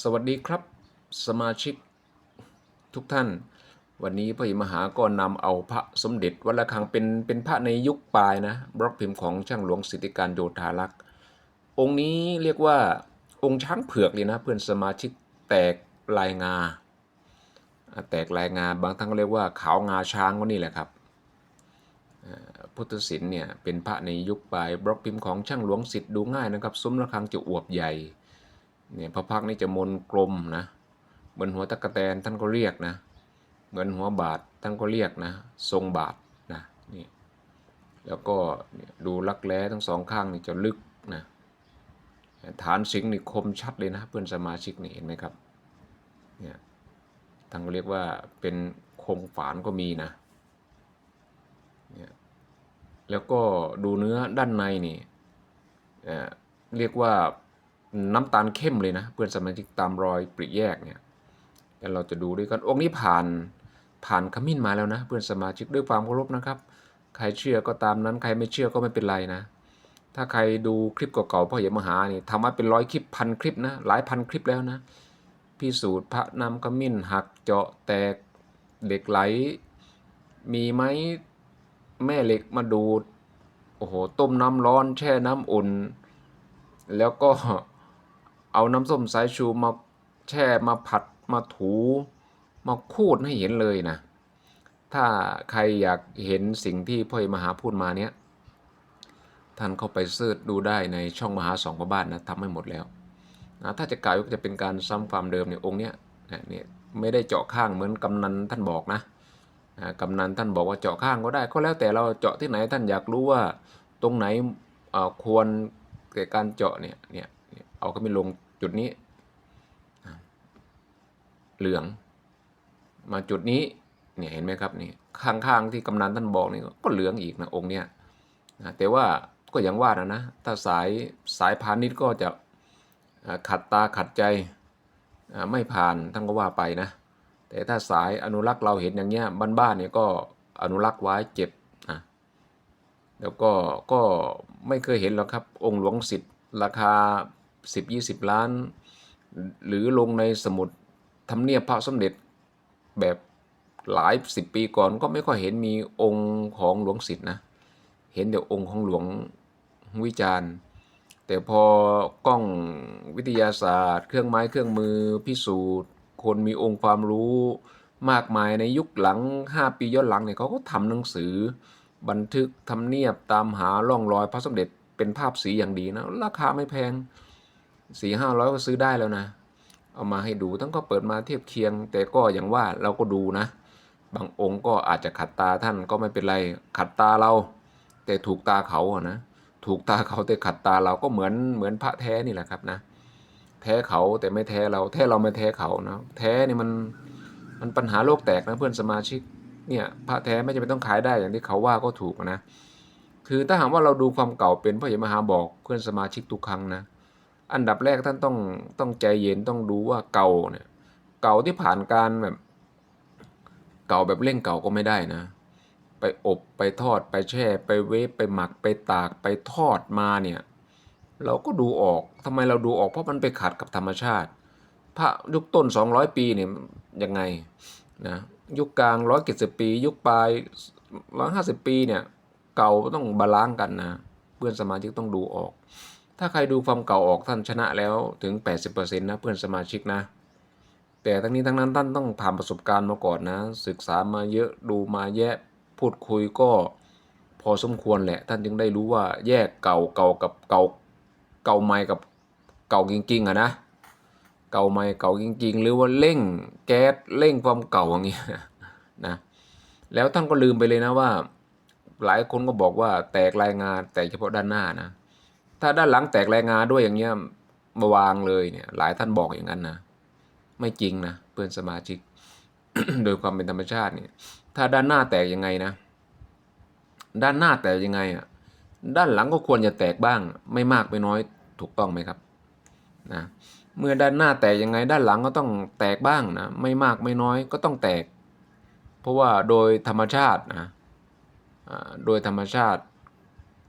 สวัสดีครับ สมาชิกทุกท่าน วันนี้พระมหาก็นำเอาพระสมเด็จวัดระฆังเป็นเป็นพระในยุคปลายนะบล็อกพิมพ์ของช่างหลวงสิทธิการโยธารักษ์องค์นี้เรียกว่าองค์ช้างเผือกเลยนะเพื่อนสมาชิกแตกลายงา แตกลายงาบางท่านก็เรียกว่าขาวงาช้างก็นี่แหละครับพุทธศิลป์เนี่ยเป็นพระในยุคปลายบล็อกพิมพ์ของช่างหลวงสิทธิ์ดูง่ายนะครับซุ้มระฆังจะอวบใหญ่ เนี่ยพระพักนี่จะมนกลมนะ เหมือนหัวตะกะแตนท่านก็เรียกนะ เหมือนหัวบาทท่านก็เรียกนะ ทรงบาทนะนี่แล้วก็ดูลักแร้ทั้งสองข้างนี่จะลึกนะฐานสิงห์นี่คมชัดเลยนะเพื่อนสมาชิกนี่เห็นไหมครับเนี่ยท่านก็เรียกว่าเป็นโครงฝานก็มีนะเนี่ยแล้วก็ดูเนื้อด้านในนี่อ่อเรียกว่า น้ำตาลเข้มเลยนะ เพื่อนสมาชิกตามรอยปริแยกเนี่ยแล้วเราจะดูด้วยกันองค์นี้ผ่านผ่านขมิ้นมาแล้วนะ เพื่อนสมาชิกด้วยความเคารพนะครับ ใครเชื่อก็ตามนั้นใครไม่เชื่อก็ไม่เป็นไรนะ ถ้าใครดูคลิปเก่าๆพ่อเหยมหานี่ทำมาเป็นร้อยคลิปพันคลิปนะหลายพันคลิปแล้วนะพิสูจน์พระนำขมิ้นหักเจาะแตกเหล็กไหล มีไหมแม่เหล็กมาดูดโอ้โหต้มน้ำร้อนแช่น้ำอุ่น แล้วก็ เอาน้ำส้มสายชูมาแช่มาผัดมาถูมาคูดให้เห็นเลยนะ ถ้าใครอยากเห็นสิ่งที่พ่อมหาพูดมาเนี้ยท่านเข้าไปเสิร์ชดูได้ในช่องมหาสองพระบ้านนะทำให้หมดแล้วนะถ้าจะกล่าวก็จะเป็นการซ้ำความเดิมเนี่ยองค์เนี้ยนะเนี่ยไม่ได้เจาะข้างเหมือนกำนันท่านบอกนะกำนันท่านบอกว่าเจาะข้างก็ได้ ก็แล้วแต่เราเจาะที่ไหนท่านอยากรู้ว่าตรงไหนควรแก่การเจาะเนี่ยเนี่ย เอาก็ไม่ลงจุดนี้ เหลือง มาจุดนี้เนี่ยเห็นไหมครับนี่ข้างๆที่กำนันท่านบอกนี่ก็เหลืองอีกนะองค์เนี้ยนะแต่ว่าก็อย่างว่านะนะถ้าสายสายพาณิชย์ก็จะขัดตาขัดใจไม่ผ่านท่านก็ว่าไปนะ แต่ถ้าสายอนุรักษ์เราเห็นอย่างเงี้ยบ้านๆเนี่ยก็อนุรักษ์ไว้เจ็บนะแล้วก็ก็ไม่เคยเห็นหรอกครับองค์หลวงสิทธิ์ราคา 10-20 ล้าน หรือลงในสมุดทำเนียบพระสมเด็จแบบหลายสิบปีก่อนก็ไม่ค่อยเห็นมีองค์ของหลวงสิทธิ์นะ เห็นแต่องค์ของหลวงวิจารณ์ แต่พอกล้องวิทยาศาสตร์ เครื่องไม้เครื่องมือพิสูจน์ คนมีองค์ความรู้มากมายในยุคหลัง 5 ปีย้อนหลังเนี่ยเขาก็ทำหนังสือ บันทึกทำเนียบตามหาร่องรอยพระสมเด็จเป็นภาพสีอย่างดีนะ ราคาไม่แพง สี่ห้าร้อยก็ซื้อได้แล้วนะ เอามาให้ดูทั้งก็เปิดมาเทียบเคียง แต่ก็อย่างว่าเราก็ดูนะ บางองค์ก็อาจจะขัดตาท่านก็ไม่เป็นไรขัดตาเรา แต่ถูกตาเขาอะนะถูกตาเขาแต่ขัดตาเราก็เหมือนเหมือนพระแท้นี่แหละครับนะ แท้เขาแต่ไม่แท้เราแท้เราไม่แท้เขานะแท้นี่มันมันปัญหาโลกแตกนะเพื่อนสมาชิกเนี่ยพระแท้ไม่จำเป็นต้องขายได้อย่างที่เขาว่าก็ถูกนะ คือถ้าหากว่าเราดูความเก่าเป็นพระยมหาบอกเพื่อนสมาชิกทุกครั้งนะ อันดับแรกท่านต้องต้องใจเย็นต้องดูว่าเก่าเนี่ย เก่าที่ผ่านการแบบ เก่าแบบเร่งเก่าก็ไม่ได้นะ ไปอบไปทอดไปแช่ ไปเวฟไปหมักไปตากไปทอดมาเนี่ย เราก็ดูออกทำไมเราดูออกเพราะมันไปขัดกับธรรมชาติ พระยุคต้น 200 ปีเนี่ยยังไงนะยุคกลาง170ปี ยุคปลาย150ปีเนี่ย เก่าต้องบาลานซ์กันนะ เพื่อนสมาชิกต้องดูออก ถ้าใครดูความเก่าออกท่านชนะแล้วถึง 80%นะเพื่อนสมาชิกนะ แต่ทั้งนี้ทั้งนั้นท่านต้องผ่านประสบการณ์มาก่อนนะ ศึกษามาเยอะดูมาแยะพูดคุยก็พอสมควรแหละ ท่านจึงได้รู้ว่าแยกเก่าเก่ากับเก่าเก่าใหม่กับเก่าจริงๆอะนะ เก่าใหม่เก่าจริง ๆ หรือว่าเร่งแก๊สเร่งความเก่าอย่างเงี้ยนะแล้วท่านก็ลืมไปเลยนะว่า หลายคนก็บอกว่าแตกรายงานแต่เฉพาะด้านหน้านะ ถ้าด้านหลังแตกแรายงานด้วยอย่างเงี้ยมาวางเลยเนี่ย หลายท่านบอกอย่างนั้นนะไม่จริงนะเพื่อนสมาชิก โดยความเป็นธรรมชาติเนี่ยถ้าด้านหน้าแตกยังไงนะ ด้านหน้าแตกยังไงอะด้านหลังก็ควรจะแตกบ้าง ไม่มากไม่น้อยถูกต้องไหมครับนะเมื่อด้านหน้าแตกยังไง ด้านหลังก็ต้องแตกบ้างนะไม่มากไม่น้อยก็ต้องแตก เพราะว่าโดยธรรมชาตินะโดยธรรมชาติ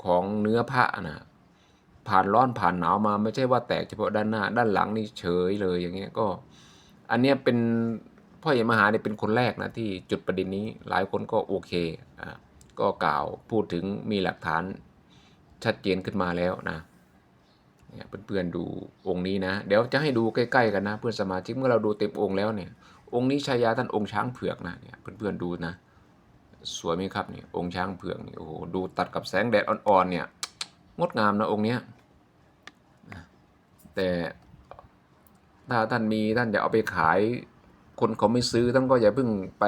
ของเนื้อพระนะ ผ่านร้อนผ่านหนาวมาไม่ใช่ว่าแตกเฉพาะด้านหน้า ด้านหลังนี่เฉยเลยอย่างเงี้ยก็ อันเนี้ยเป็นพ่อใหญ่มหาเนี่ยเป็นคนแรกนะที่จุดประเด็นนี้หลายคนก็โอเคอ่าก็กล่าวพูดถึงมีหลักฐานชัดเจนขึ้นมาแล้วนะเนี่ยเพื่อนๆดูองค์นี้นะ เดี๋ยวจะให้ดูใกล้ๆกันนะ เพื่อนสมาชิกเมื่อเราดูเต็มองค์แล้วเนี่ย องค์นี้ชายาท่านองค์ช้างเผือกนะเนี่ยเพื่อนๆดูนะ สวยไหมครับเนี่ยองค์ช้างเผือกนี่โอ้โหดูตัดกับแสงแดดอ่อนๆเนี่ย งดงามนะองค์เนี้ยแต่ถ้าท่านมีท่านจะเอาไปขายคนเขาไม่ซื้อท่านก็อย่าเพิ่งไป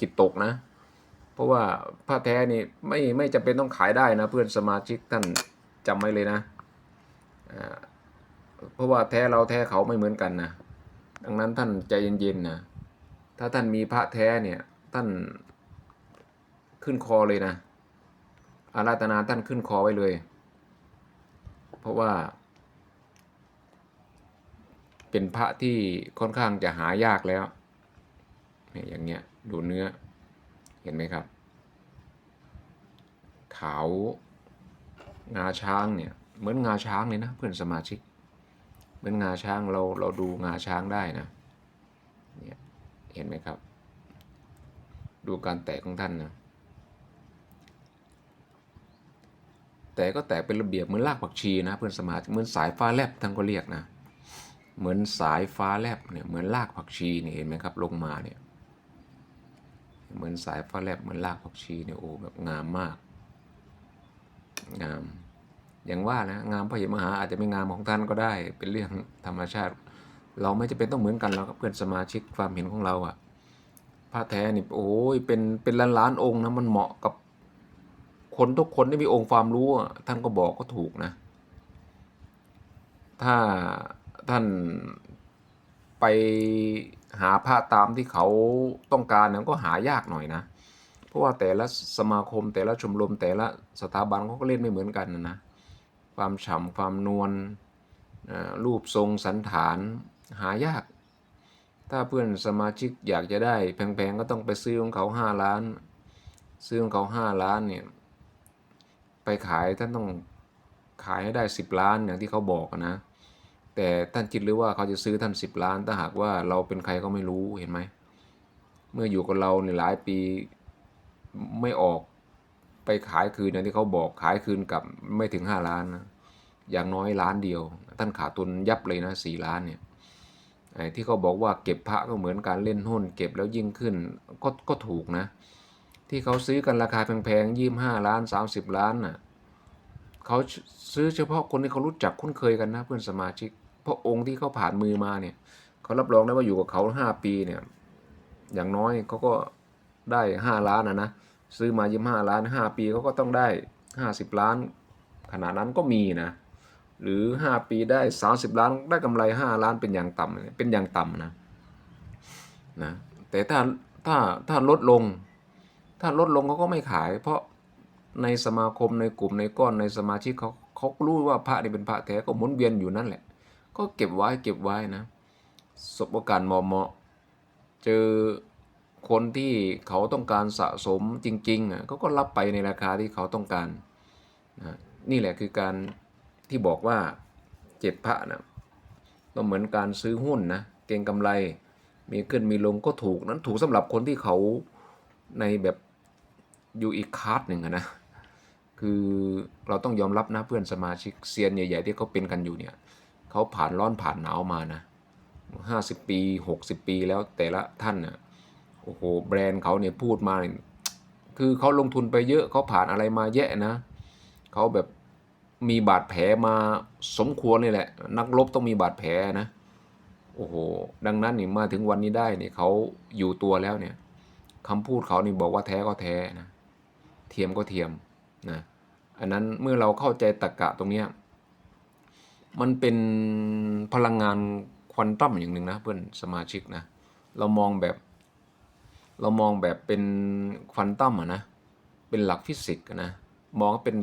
จิตตกนะ เพราะว่าผ้าแท้นี่ไม่ไม่จำเป็นต้องขายได้นะ เพื่อนสมาชิกท่านจำไว้เลยนะเพราะว่าแท้เราแท้เขาไม่เหมือนกันนะดังนั้นท่านใจเย็นๆนะถ้าท่านมีพระแท้เนี่ยท่านขึ้นคอเลยนะอาราธนาท่านขึ้นคอไว้เลย ราะว่า เป็นพระที่ค่อนข้างจะหายากแล้วเนี่ยอย่างเงี้ยดูเนื้อเห็นไหมครับ ขาวงาช้างเนี่ยเหมือนงาช้างเลยนะเพื่อนสมาชิก เหมือนงาช้างเราเราดูงาช้างได้นะเนี่ยเห็นไหมครับ ดูการแตกของท่านนะ แต่ก็แตกเป็นระเบียบเหมือนรากผักชีนะเพื่อนสมาชิกเหมือนสายฟ้าแลบท่านก็เรียกนะ เหมือนสายฟ้าแลบเนี่ยเหมือนรากผักชีเนี่เห็นไหมครับลงมาเนี่ยเหมือนสายฟ้าแลบเหมือนรากผักชีเนี่ยโอ้แบบงามมาก งาม อย่างว่านะงามพระหิมหาอาจจะไม่งามของท่านก็ได้ เป็นเรื่องธรรมชาติ เราไม่จะเป็นต้องเหมือนกันเรากับเพื่อนสมาชิกความเห็นของเราอะผ้าแท้นี่โอ้ยเป็นเป็นล้านล้านองค์นะมันเหมาะกับ คนทุกคนที่มีองค์ความรู้ท่านก็บอกก็ถูกนะ ถ้าท่านไปหาพระตามที่เขาต้องการเนี่ยก็หายากหน่อยนะ เพราะว่าแต่ละสมาคมแต่ละชมรมแต่ละสถาบันเขาก็เล่นไม่เหมือนกันนะนะ ความฉ่ำความนวลรูปทรงสันฐานหายาก ถ้าเพื่อนสมาชิกอยากจะได้แพงๆ ก็ต้องไปซื้อของเขาห้าล้าน ซื้อของเขาห้าล้านเนี่ย ไปขายท่านต้องขายให้ได้สิบล้านอย่างที่เขาบอกนะ แต่ท่านคิดหรือว่าเขาจะซื้อท่านสิบล้าน ถ้าหากว่าเราเป็นใครก็ไม่รู้เห็นไหม เมื่ออยู่กับเราในหลายปีไม่ออกไปขายคืนอย่างที่เขาบอกขายคืนกับไม่ถึงห้าล้านนะอย่างน้อยล้านเดียว ท่านขาดทุนยับเลยนะสี่ล้านเนี่ยที่เขาบอกว่าเก็บพระก็เหมือนการเล่นหุ้น เก็บแล้วยิ่งขึ้นก็ก็ถูกนะ ที่เขาซื้อกันราคาแพงๆยี่ห้าล้านสามสิบล้านน่ะเขาซื้อเฉพาะคนที่เขารู้จักคุ้นเคยกันนะเพื่อนสมาชิก เพราะองค์ที่เขาผ่านมือมาเนี่ยเขารับรองได้ว่าอยู่กับเขาห้าปีเนี่ยอย่างน้อยเขาก็ได้ห้าล้านนะนะซื้อมายี่ห้าล้านห้าปีเขาก็ต้องได้ห้าสิบล้าน ขนาดนั้นก็มีนะหรือห้าปีได้สาสิบล้านได้กำไรห้าล้านเป็นอย่างต่ำเป็นอย่างต่ำนะนะแต่ถ้าถ้าถ้าลดลง ถ้าลดลงเขาก็ไม่ขาย เพราะในสมาคมในกลุ่มในก้อนในสมาชิกเขาเขารู้ว่าพระนี่เป็นพระแท้ก็หมุนเวียนอยู่นั่นแหละ ก็เก็บไว้เก็บไว้นะสบโอกาสเหมาะเหมาะเจอคนที่เขาต้องการสะสมจริงๆอะเขาก็รับไปในราคาที่เขาต้องการนะนี่แหละคือการที่บอกว่าเจ็ดพระนะก็เหมือนการซื้อหุ้นนะเก่งกำไรมีขึ้นมีลงก็ถูกนั้นถูกสำหรับคนที่เขาในแบบ อยู่อีกคาร์ดหนึ่งอะนะคือเราต้องยอมรับนะเพื่อนสมาชิกเซียนใหญ่ ๆ ที่เขาเป็นกันอยู่เนี่ยเขาผ่านร้อนผ่านหนาวมานะห้าสิบปีหกสิบปีแล้วแต่ละท่านน่ะโอ้โหแบรนด์เขาเนี่ยพูดมาเนี่ยคือเขาลงทุนไปเยอะเขาผ่านอะไรมาแยะนะเขาแบบมีบาดแผลมาสมควรนี่แหละ นักรบต้องมีบาดแผลนะโอ้โหดังนั้นนี่มาถึงวันนี้ได้เนี่ยเขาอยู่ตัวแล้วเนี่ยคำพูดเขานี่บอกว่าแท้ก็แท้นะ เทียมก็เทียมนะอันนั้นเมื่อเราเข้าใจตรรกะตรงเนี้ยมันเป็นพลังงานควอนตัมอย่างหนึ่งนะเพื่อนสมาชิกนะเรามองแบบ เรามองแบบเป็นควอนตัมอะนะเป็นหลักฟิสิกส์นะมองเป็น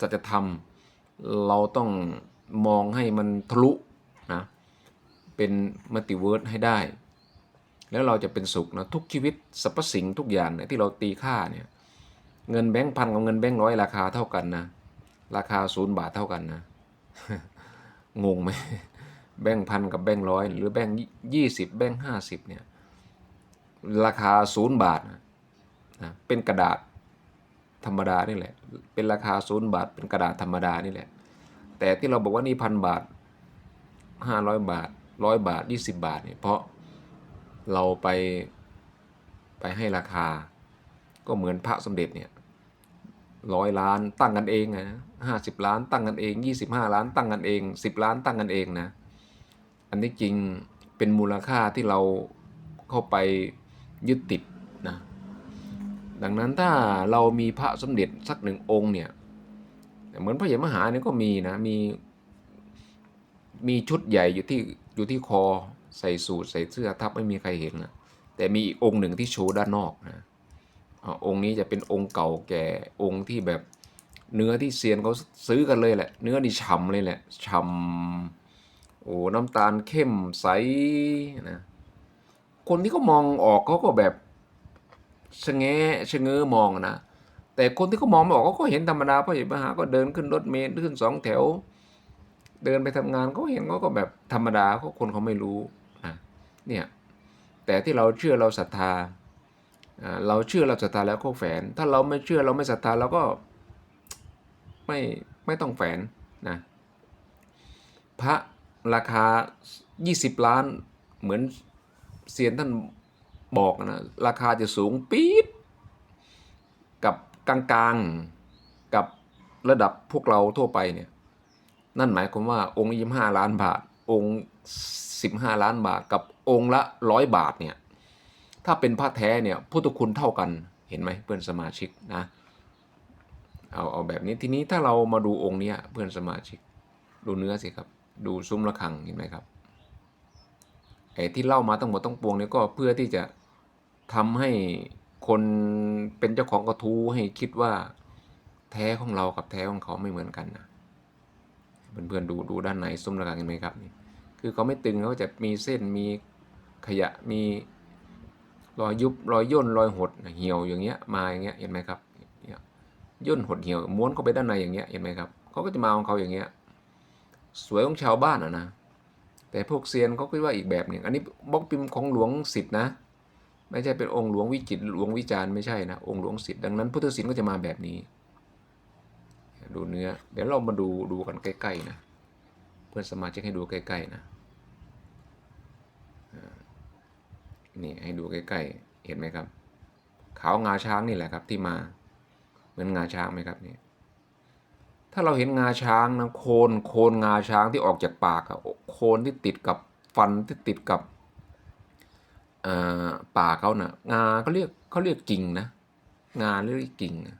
สัจธรรม เราต้องมองให้มันทะลุนะเป็นมัลติเวิร์สให้ได้ แล้วเราจะเป็นสุขนะทุกชีวิตสรรพสิ่งทุกอย่างเนี่ยที่เราตีค่าเนี่ย เงินแบงค์พันกับเงินแบงค์ร้อยราคาเท่ากันนะ ราคาศูนย์บาทเท่ากันนะ งงไหมแบงค์พันกับแบงค์ร้อยหรือแบงค์ยี่สิบแบงค์ห้าสิบเนี่ยราคาศูนย์บาทนะเป็นกระดาษธรรมดานี่แหละ เป็นราคาศูนย์บาท เป็นกระดาษธรรมดานี่แหละ แต่ที่เราบอกว่านี่พันบาทห้าร้อยบาทร้อยบาทยี่สิบบาทเนี่ยเพราะเราไปไปให้ราคาก็เหมือนพระสมเด็จเนี่ย ร้อยล้านตั้งกันเองนะห้าสิบล้านตั้งกันเองยี่สิบห้าล้านตั้งกันเองสิบล้านตั้งกันเองนะ อันนี้จริงเป็นมูลค่าที่เราเข้าไปยึดติดนะ ดังนั้นถ้าเรามีพระสมเด็จสักหนึ่งองค์เนี่ย เหมือนพระเหยมหาเนี่ยก็มีนะ มีมีชุดใหญ่อยู่ที่อยู่ที่คอใส่สูทใส่เสื้อทับไม่มีใครเห็นนะแต่มีอีกองค์หนึ่งที่โชว์ด้านนอกนะ องค์นี้จะเป็นองค์เก่าแก่องค์ที่แบบเนื้อที่เซียนเขาซื้อกันเลยแหละ เนื้อนี่ฉ่ำเลยแหละฉ่ำโอ้น้ำตาลเข้มใสนะคนที่เขามองออกเขาก็แบบชะแงชะเง้อมองนะแต่คนที่เขามองไม่ออกเขาก็เห็นธรรมดาเพราะเห็นมหาก็เดินขึ้นรถเมล์ขึ้นสองแถว เดินไปทำงานเขาเห็นเขาก็แบบธรรมดาเขาคนเขาไม่รู้นะเนี่ยแต่ที่เราเชื่อเราศรัทธาอ่า เราเชื่อเราศรัทธาแล้วก็แฝน ถ้าเราไม่เชื่อเราไม่ศรัทธาเราก็ไม่ไม่ต้องแฝนนะพระราคา 20 ล้านเหมือนเซียนท่านบอกนะราคาจะสูงปี๊ดกับกลางๆกับระดับพวกเราทั่วไปเนี่ยนั่นหมายความว่าองค์ยี่ห้าล้านบาท องค์สิบห้าล้านบาทกับองค์ละร้อยบาทเนี่ย ถ้าเป็นพระแท้เนี่ยพุทธคุณเท่ากันเห็นไหมเพื่อนสมาชิกนะเอาเอาแบบนี้ทีนี้ถ้าเรามาดูองค์เนี้ยเพื่อนสมาชิก ดูเนื้อสิครับ ดูซุ้มระฆังเห็นไหมครับไอ้ที่เล่ามาทั้งหมดต้องปวงเนี่ยก็เพื่อที่จะทำให้คนเป็นเจ้าของกระทู้ให้คิดว่าแท้ของเรากับแท้ของเขาไม่เหมือนกันนะเพื่อนๆดูดูด้านในซุ้มระฆังเห็นไหมครับนี่คือเขาไม่ตึงเขาจะมีเส้นมีขยะมี รอยยุบรอยย่นรอยหดเหี่ยวอย่างเงี้ยมาอย่างเงี้ยเห็นไหมครับย่นหดเหี่ยวม้วนเข้าไปด้านในอย่างเงี้ยเห็นไหมครับเขาก็จะมาของเขาอย่างเงี้ยสวยของชาวบ้านอะนะ แต่พวกเซียนเขาคิดว่าอีกแบบหนึ่งอันนี้บล็อกพิมพ์ของหลวงสิทธิ์นะ ไม่ใช่เป็นองค์หลวงวิจิตหลวงวิจารณ์ไม่ใช่นะองค์หลวงสิทธิ์ดังนั้นพุทธศิลป์ก็จะมาแบบนี้ ดูเนื้อ เดี๋ยวเรามาดูดูกันใกล้ๆนะ เพื่อนสมาชิกให้ดูใกล้ๆนะอ่า นี่ให้ดูใกล้ๆ เห็นไหมครับ ขาวงาช้างนี่แหละครับที่มา เหมือนงาช้างไหมครับนี่ถ้าเราเห็นงาช้างนะโคนโคนงาช้างที่ออกจากปากอะโคนที่ติดกับฟันที่ติดกับอ่าปากเขานะ่ะงาเขาเรียกเขาเรียกกิ่งนะ งาเรียกกิ่งนะ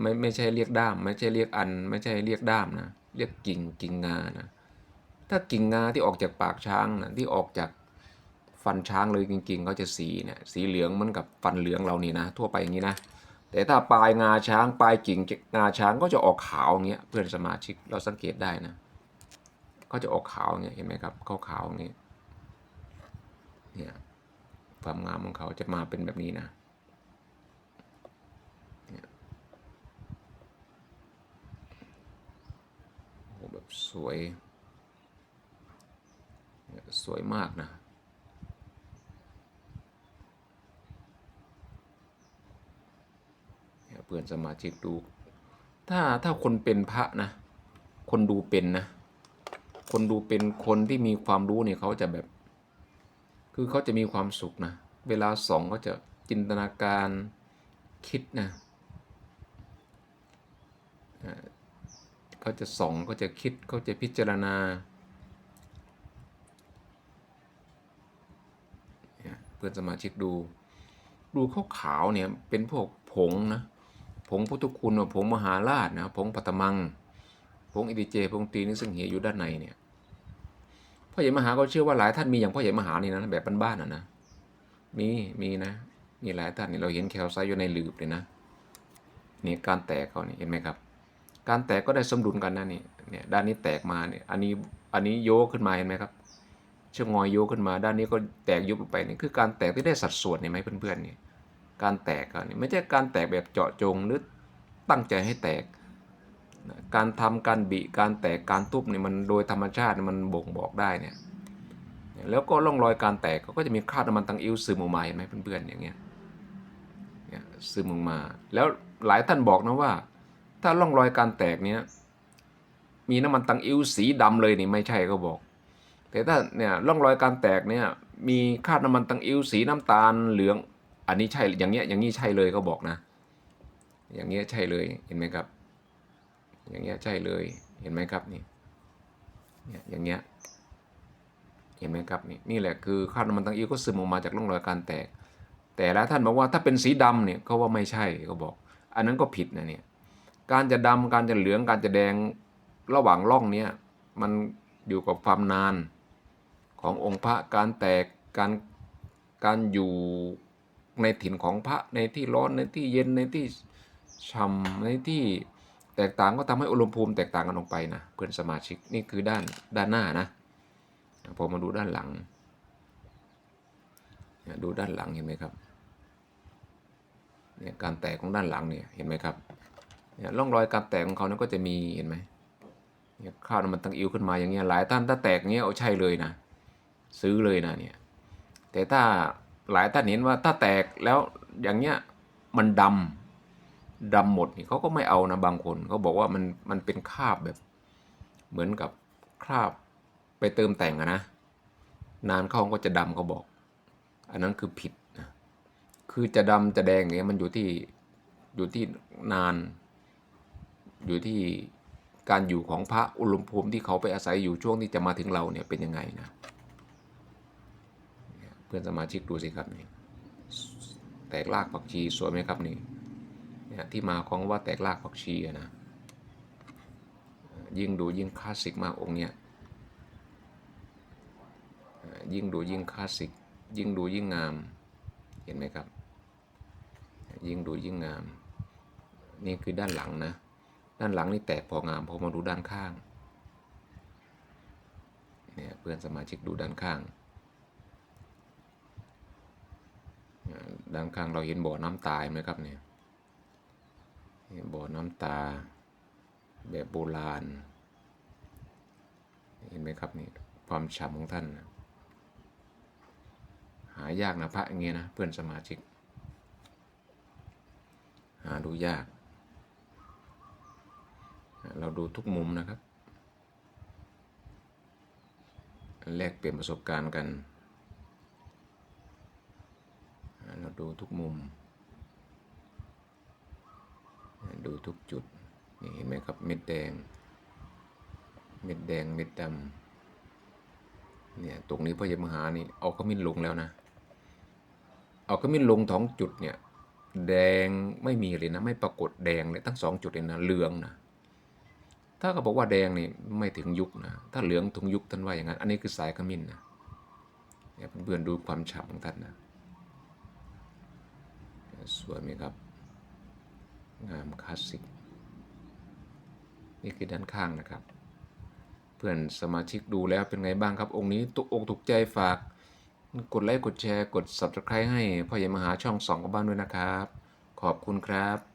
ไม่ไม่ใช่เรียกด้าม ไม่ใช่เรียกอัน ไม่ใช่เรียกด้ามนะเรียกกิ่งกิ่งงานะถ้ากิ่งงาที่ออกจากปากช้างนะที่ออกจาก ฟันช้างเลยจริงๆเขาจะสีเนี่ยสีเหลืองเหมือนกับฟันเหลืองเรานี่นะ ทั่วไปอย่างนี้นะ แต่ถ้าปลายงาช้างปลายกิ่งงาช้างก็จะออกขาวอย่างเงี้ยเพื่อนสมาชิกเราสังเกตได้นะ ก็จะออกขาวอย่างเงี้ยเห็นไหมครับขาวขาวๆอย่างเงี้ยเนี่ยความงามของเขาจะมาเป็นแบบนี้นะโหแบบสวย สวยมากนะ เพื่อนสมาชิกดู ถ้าถ้าคนเป็นพระนะ คนดูเป็นนะ คนดูเป็นคนที่มีความรู้เนี่ยเขาจะแบบ คือเขาจะมีความสุขนะ เวลาส่องก็จะจินตนาการคิดนะเขาจะส่องเขาจะคิดเขาจะพิจารณาเพื่อนสมาชิกดู ดูขาขาวๆเนี่ยเป็นพวกผงนะ ผงพุทธคุณผงมหาราชนะผงปัตมัง ผงอิติเจ ผงตีนิซึ่งเหียอยู่ด้านในเนี่ยพ่อใหญ่มหาก็เชื่อว่าหลายท่านมีอย่างพ่อใหญ่มหานี่นะแบบบ้านๆอะนะมีมีนะมีหลายท่านนี่เราเห็นแคลไซอยู่ในหลืบเลยนะนี่การแตกเขานี่เห็นไหมครับ การแตกก็ได้สมดุลกันนะนี่เนี่ยด้านนี้แตกมาเนี่ยอันนี้อันนี้โยกขึ้นมาเห็นไหมครับเชือกงอยโยกขึ้นมา ด้านนี้ก็แตกยุบลงไปนี่คือการแตกที่ได้สัดส่วนเห็นไหมเพื่อนๆนี่ย การแตกอะนี่ไม่ใช่การแตกแบบเจาะจงหรือตั้งใจให้แตก การทำการบิการแตกการทุบนี่มันโดยธรรมชาติมันบ่งบอกได้เนี่ยแล้วก็ร่องรอยการแตกเขาก็จะมีคราบน้ำมันตังอิ้วซึมออกมาเห็นไหมเพื่อนๆอย่างเงี้ยเนี่ยซึมออกมา แล้วหลายท่านบอกนะว่า ถ้าร่องรอยการแตกเนี้ยมีน้ำมันตังอิ้วสีดำเลยนี่ไม่ใช่ก็บอก แต่ถ้าเนี่ยร่องรอยการแตกเนี่ยมีคราบน้ำมันตังอิ้วสีน้ำตาลเหลือง อันนี้ใช่อย่างเงี้ยอย่างนี้ใช่เลยเขาบอกนะ อย่างเงี้ยใช่เลยเห็นไหมครับ อย่างเงี้ยใช่เลยเห็นไหมครับนี่เนี่ยอย่างเงี้ยเห็นไหมครับนี่นี่แหละคือคราบน้ำมันตังอิวก็ซึมออกมาจากร่องรอยการแตก แต่และท่านบอกว่าถ้าเป็นสีดำเนี่ยเขาว่าไม่ใช่เขาบอก อันนั้นก็ผิดนะเนี่ยการจะดำการจะเหลืองการจะแดงระหว่างร่องเนี้ยมันอยู่กับความนานขององค์พระการแตกการการอยู่ ในถิ่นของพระในที่ร้อนในที่เย็นในที่ช่ำในที่แตกต่างก็ทำให้อุณหภูมิแตกต่างกันออกไปนะเพื่อนสมาชิกนี่คือด้านด้านหน้านะพอมาดูด้านหลัง ดูด้านหลังเห็นไหมครับเนี่ยการแตกของด้านหลังเนี่ยเห็นไหมครับเนี่ยร่องรอยการแตกของเขาเนี่ยก็จะมีเห็นไหมเนี่ยข้าวนมันตั้งอิวขึ้นมาอย่างเงี้ยหลายท่านถ้าแตกเงี้ยเอาใช่เลยนะ ซื้อเลยนะเนี่ยแต่ถ้า หลายท่านเห็นว่าถ้าแตกแล้วอย่างเงี้ยมันดำดำหมดนี่เขาก็ไม่เอานะบางคนเขาบอกว่ามันมันเป็นคราบแบบ เหมือนกับคราบไปเติมแต่งอะนะ นานเข้าก็จะดำเขาบอก อันนั้นคือผิดนะคือจะดำจะแดงเนี่ยมันอยู่ที่อยู่ที่นาน อยู่ที่การอยู่ของพระอุณหภูมิที่เขาไปอาศัยอยู่ช่วงที่จะมาถึงเราเนี่ยเป็นยังไงนะ พื่อนสมาชิกดูสิครับนี่แตกรากผักชีสวยไหมครับนี่เนี่ยที่มาของว่าแตกรากผักชีอะนะยิ่งดูยิ่งคลาสสิกมากองค์เนี้ยยิ่งดูยิ่งคลาสสิกยิ่งดูยิ่งงามเห็นไหมครับ ยิ่งดูยิ่งงาม นี่คือด้านหลังนะ ด้านหลังนี่แตกพองามพอมาดูด้านข้างเนี่ยเพื่อนสมาชิกดูด้านข้าง ด้านข้างเราเห็นบ่อน้ำตาไหมครับเนี่ยบ่อน้ำตา แบบโบราณ เห็นไหมครับนี่ความฉ่ำของท่านนะหายากนะพระอย่างเงี้ยนะเพื่อนสมาชิก หาดูยาก เราดูทุกมุมนะครับ แลกเปลี่ยนประสบการณ์กัน เราดูทุกมุม ดูทุกจุด นี่เห็นไหมครับเม็ดแดง เม็ดแดงเม็ดดำเนี่ยตรงนี้พ่อยมหานี่เอาขมิ้นลงแล้วนะ เอาขมิ้นลงท้องจุดเนี่ยแดงไม่มีเลยนะไม่ปรากฏแดงเลยทั้งสองจุดเลยนะเหลืองนะถ้าเขาบอกว่าแดงนี่ไม่ถึงยุคนะถ้าเหลืองถึงยุคท่านว่าอย่างนั้น อันนี้คือสายขมิ้นนะเนี่ยเพื่อนๆดูความฉ่ำของท่านนะ สวยไหมครับ งามคลาสสิก นี่คือด้านข้างนะครับ เพื่อนสมาชิกดูแล้วเป็นไงบ้างครับ องค์นี้ตุกอกถูกใจฝาก กดไลค์กดแชร์กด subscribe ให้พ่อใหญ่มหาช่องสองกับบ้านด้วยนะครับ ขอบคุณครับ